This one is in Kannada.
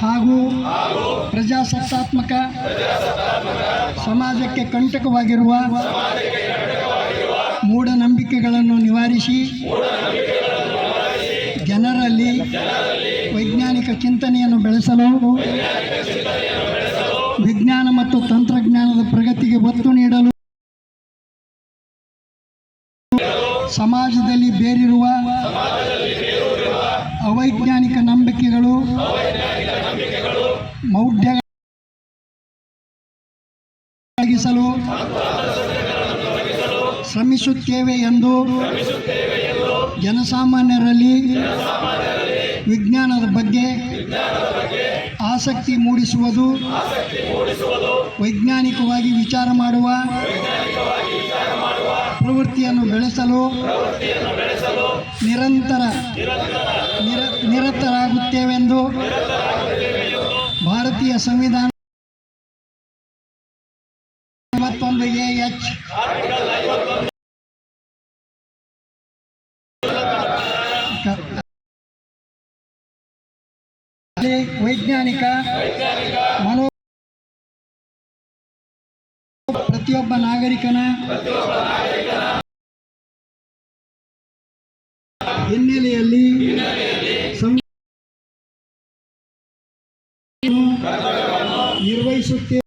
ಹಾಗೂ ಪ್ರಜಾಸತ್ತಾತ್ಮಕ ಸಮಾಜಕ್ಕೆ ಕಂಟಕವಾಗಿರುವ ಮೂಢನಂಬಿಕೆಗಳನ್ನು ನಿವಾರಿಸಿ ಜನರಲ್ಲಿ ವೈಜ್ಞಾನಿಕ ಚಿಂತನೆಯನ್ನು ಬೆಳೆಸಲು ವಿಜ್ಞಾನ ಮತ್ತು ತಂತ್ರಜ್ಞಾನದ ಪ್ರಗತಿಗೆ ಒತ್ತು ನೀಡಲು ಸಮಾಜದಲ್ಲಿ ಬೇರಿರುವ ಅವೈಜ್ಞಾನಿಕ ನಂಬಿಕೆಗಳು ತೊಲಗಿಸಲು ಶ್ರಮಿಸುತ್ತೇವೆ ಎಂದು ಜನಸಾಮಾನ್ಯರಲ್ಲಿ ವಿಜ್ಞಾನದ ಬಗ್ಗೆ ಆಸಕ್ತಿ ಮೂಡಿಸುವುದು, ವೈಜ್ಞಾನಿಕವಾಗಿ ವಿಚಾರ ಮಾಡುವ ಪ್ರವೃತ್ತಿಯನ್ನು ಬೆಳೆಸಲು ನಿರಂತರ ನಿರ, ನಿರತರಾಗುತ್ತೇವೆಂದು ಭಾರತೀಯ ಸಂವಿಧಾನ ಎಚ್ ವೈಜ್ಞಾನಿಕ ಮನೋ ಪ್ರತಿಯೊಬ್ಬ ನಾಗರಿಕನ ಹಿನ್ನೆಲೆಯಲ್ಲಿ ನಿರ್ವಹಿಸುತ್ತೇವೆ